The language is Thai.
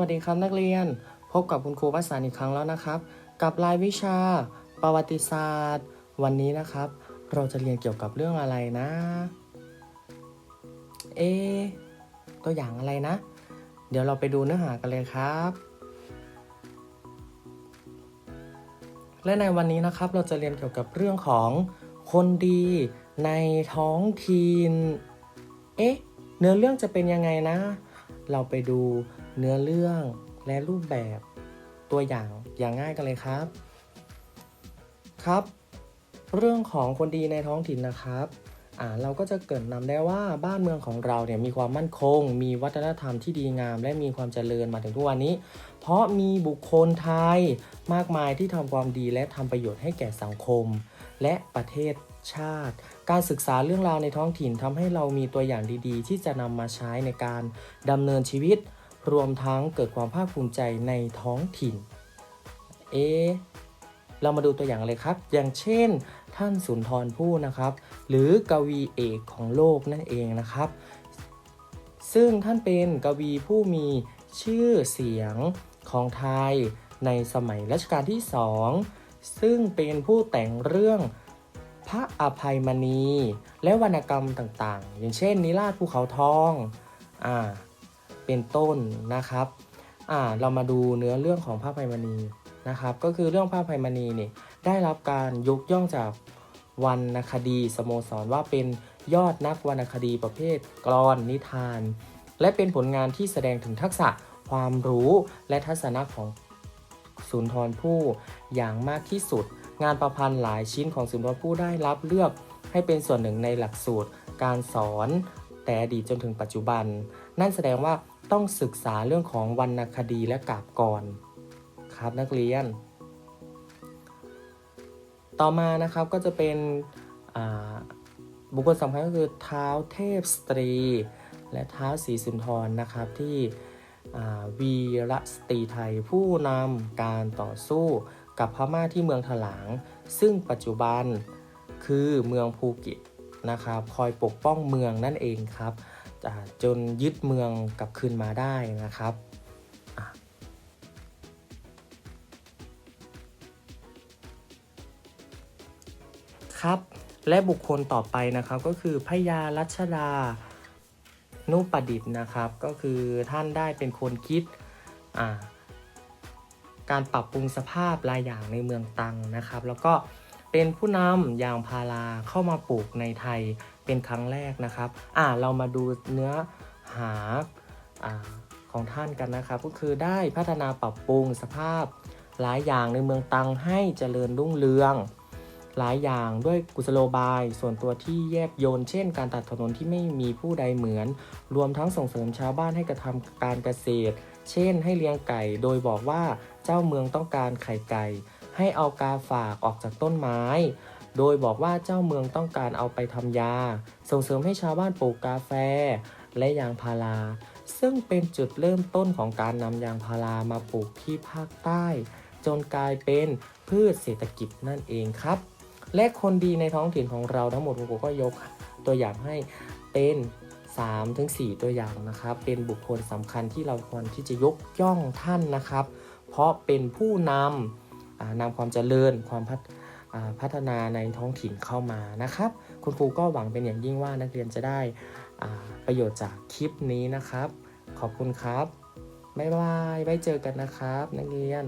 วัสดีครับนักเรียน พบกับคุณครูภาษาอีกครั้งแล้วนะครับ กับรายวิชา ประวัติศาสตร์ วันนี้นะครับ เราจะเรียนเกี่ยวกับเรื่องอะไรนะเอตัวอย่างอะไรนะ เดี๋ยวเราไปดูเนื้อหากันเลยครับ และในวันนี้นะครับเราจะเรียนเกี่ยวกับเรื่องของคนดีในท้องถิ่นเอ๊ะเนื้อเรื่องจะเป็นยังไงนะ เราไปดูเนื้อเรื่องและรูปแบบตัวอย่างอย่างง่ายกันเลยครับ ครับ เรื่องของคนดีในท้องถิ่นนะครับอ่าเราก็จะเกิดนำได้ว่าบ้านเมืองของเราเนี่ยมีความมั่นคง มีวัฒนธรรมที่ดีงาม และมีความเจริญมาถึงทุกวันนี้ เพราะมีบุคคลไทยมากมายที่ทำความดีและทำประโยชน์ให้แก่สังคม และประเทศชาติ การศึกษาเรื่องราวในท้องถิ่นทำให้เรามีตัวอย่างดีๆ ที่จะนำมาใช้ในการดำเนินชีวิต รวมทั้งเกิดความภาคภูมิใจในท้องถิ่น เอเรามาดูตัวอย่างเลยครับ อย่างเช่น ท่านสุนทรภู่นะครับ หรือกวีเอกของโลกนั่นเองนะครับ ซึ่งท่านเป็นกวีผู้มีชื่อเสียงของไทยในสมัยรัชกาลที่สองซึ่งเป็นผู้แต่งเรื่อง พระอภัยมณี และวรรณกรรมต่างๆ อย่างเช่น นิราชภูเขาทองอ่าเป็นต้นนะครับอ่าเรามาดูเนื้อเรื่องของพระอภัยมณีนะครับ ก็คือเรื่องพระอภัยมณีเนี่ยได้รับการยกย่องจากวรรณคดีสโมสรว่าเป็นยอดนักวรรณคดีประเภทกลอนนิทาน และเป็นผลงานที่แสดงถึงทักษะความรู้และทัศนะของ สุนทรภู่อย่างมากที่สุด งานประพันธ์หลายชิ้นของสุนทรภู่ได้รับเลือก ให้เป็นส่วนหนึ่งในหลักสูตร การสอน แต่อดีตจนถึงปัจจุบัน นั่นแสดงว่าต้องศึกษาเรื่องของวรรณคดีและกาบกรครับนักเรียน ต่อมานะครับก็จะเป็นบุคคลสำคัญก็คือเท้าเทพสตรี และเท้าวศรีสุนทรนะครับที่ วีรสตรีไทยผู้นำการต่อสู้กับพม่าที่เมืองถลาง ซึ่งปัจจุบันคือเมืองภูเก็ตนะครับคอยปกป้องเมืองนั่นเองครับจนยึดเมืองกลับคืนมาได้นะครับครับ และบุคคลต่อไปนะครับก็คือพญารัชดา นุประดิษฐ์นะครับ ก็คือท่านได้เป็นคนคิดาการปรับปรุงสภาพรายอย่างในเมืองตังนะครับ แล้วก็เป็นผู้นำยางพาราเข้ามาปลูกในไทยเป็นครั้งแรกนะครับอ่าเรามาดูเนื้อหาอาของท่านกันนะครับ ก็คือได้พัฒนาปรับปรุงสภาพหลายอย่างในเมืองตังให้เจริญรุ่งเรือง หลายอย่างด้วยกุศโลบาย ส่วนตัวที่แยบยนเช่น การตัดถนนที่ไม่มีผู้ใดเหมือน รวมทั้งส่งเสริมชาวบ้านให้กระทำการเกษตร เช่น ให้เลี้ยงไก่ โดยบอกว่าเจ้าเมืองต้องการไข่ไก่ ให้เอากาฝากออกจากต้นไม้ โดยบอกว่าเจ้าเมืองต้องการเอาไปทำยา ส่งเสริมให้ชาวบ้านปลูกกาแฟ และยางพารา ซึ่งเป็นจุดเริ่มต้นของการนำยางพารามาปลูกที่ภาคใต้ จนกลายเป็นพืชเศรษฐกิจนั่นเองครับ และคนดีในท้องถิ่นของเราทั้งหมดผมก็ยกตัวอย่างให้เป็น3ถึง4ตัวอย่างนะครับ เป็นบุคคลสำคัญที่เราควรที่จะยกย่องท่านนะครับ เพราะเป็นผู้นำนำความเจริญความพัฒพัฒนาในท้องถิ่นเข้ามานะครับ คุณครูก็หวังเป็นอย่างยิ่งว่านักเรียนจะได้ประโยชน์จากคลิปนี้นะครับ ขอบคุณครับ บ๊ายบาย ไว้เจอกันนะครับ นักเรียน